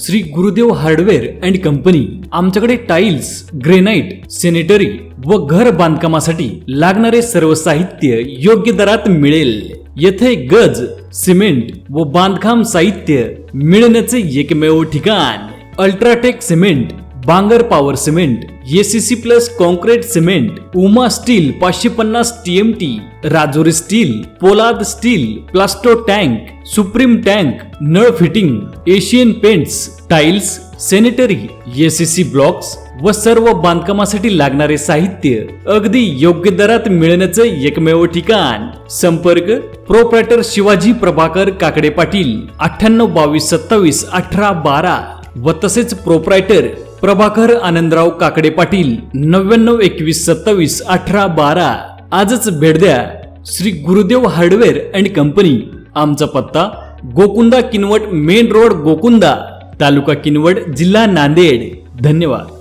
Shri Gurudev hardware and company. आमच्याकडे tiles granite sanitary व घर बांधकामासाठी लागणारे सर्व साहित्य योग्य दरात मिळेल. येथे गज सिमेंट व बांधकाम साहित्य मिळण्याचे एकमेव ठिकाण. UltraTech cement Bangar power cement ACC plus concrete cement Uma steel पाचशे पन्नास TMT Rajuri steel Polad steel Plasto tank Supreme tank नळ fitting Asian paints tiles sanitary ACC blocks व सर्व बांधकामासाठी लागणारे साहित्य अगदी योग्य दरात मिळण्याचं एकमेव ठिकाण. संपर्क प्रोप्रायटर शिवाजी प्रभाकर काकडे पाटील अठ्ठ्याण्णव बावीस सत्तावीस अठरा बारा व तसेच प्रोप्रायटर प्रभाकर आनंदराव काकडे पाटील नव्याण्णव एकवीस सत्तावीस अठरा बारा. आजच भेट द्या Shri Gurudev hardware and company. आमचा पत्ता गोकुंदा किनवट मेन रोड गोकुंदा तालुका किनवट जिल्हा नांदेड. धन्यवाद.